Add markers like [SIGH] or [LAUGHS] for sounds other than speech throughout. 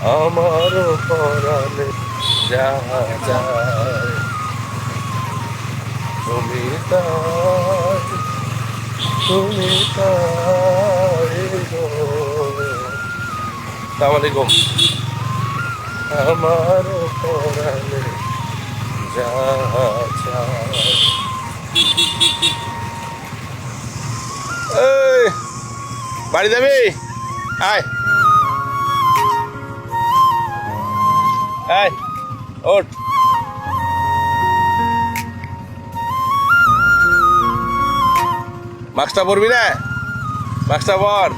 আমার পরাণে যা তুমি তুমি তাই আমার পরাণে যা বাড়ি যাবি? আয়। আয় ওঠ। মাস্কটা পরবি না? মাস্কটা পর।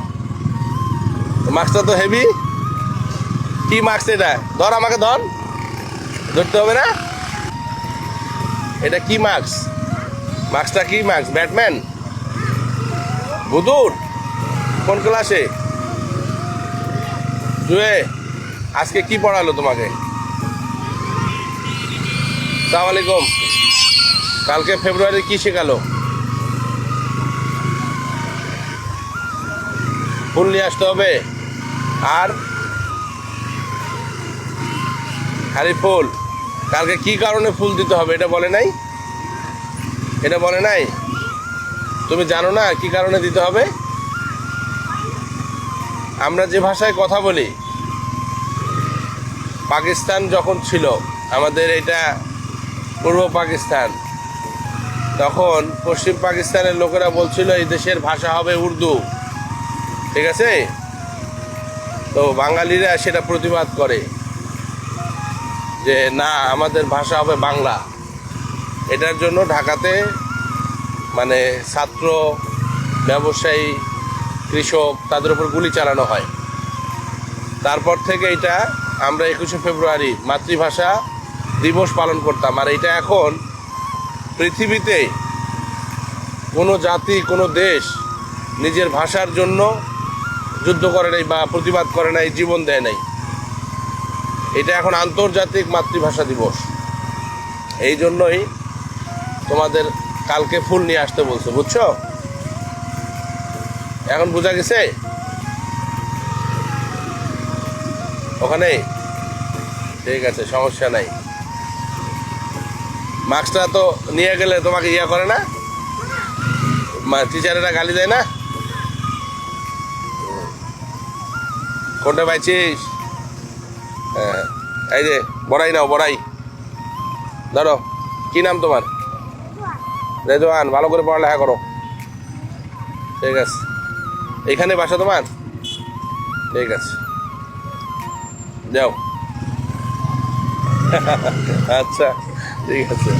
মাস্কটা তো হেভি। কি মাস্ক এটা? ধর আমাকে ধর। ধরতে হবে না? এটা কি মাস্ক? মাস্কটা কি মাস্ক? ব্যাটম্যান? বুদুর, কোন ক্লাসে? জুয়ে, আজকে কি পড়ালো তোমাকে? সালাম কালকে ফেব্রুয়ারি কি শেখালো? ফুল নিয়ে আসতে হবে। আর খালি ফুল। কালকে কি কারণে ফুল দিতে হবে এটা বলে নাই? এটা বলে নাই? তুমি জানো না কি কারণে দিতে হবে? আমরা যে ভাষায় কথা বলি, পাকিস্তান যখন ছিল, আমাদের এটা পূর্ব পাকিস্তান। তখন পশ্চিম পাকিস্তানের লোকেরা বলছিল, এই দেশের ভাষা হবে উর্দু। ঠিক আছে? তো বাঙালিরা সেটা প্রতিবাদ করে যে, না, আমাদের ভাষা হবে বাংলা। এটার জন্য ঢাকাতে মানে ছাত্র, ব্যবসায়ী, কৃষক তাদের উপর গুলি চালানো হয়। তারপর থেকে এটা আমরা একুশে ফেব্রুয়ারি মাতৃভাষা দিবস পালন করতাম। আর এটা এখন পৃথিবীতে কোনো জাতি, কোনো দেশ নিজের ভাষার জন্য যুদ্ধ করে নাই বা প্রতিবাদ করে নাই, জীবন দেয় নাই। এটা এখন আন্তর্জাতিক মাতৃভাষা দিবস। এই জন্যই তোমাদের কালকে ফুল নিয়ে আসতে বলছে, বুঝছ? এখন বোঝা গেছে? ওখানে? ঠিক আছে, সমস্যা নাই। মাস্কটা তো নিয়ে গেলে তোমাকে ইয়ে করে না? টিচারেরা গালি দেয় না? কোনটা পাইছিস? হ্যাঁ এই যে, বড়াই নাও, বড়াই। ধরো, কি নাম তোমার? রেজওয়ান ভালো করে পড়ালেখা করো। ঠিক আছে। এখানে বাসা তোমার? ঠিক আছে। যাও। [LAUGHS] আচ্ছা। ঠিক আছে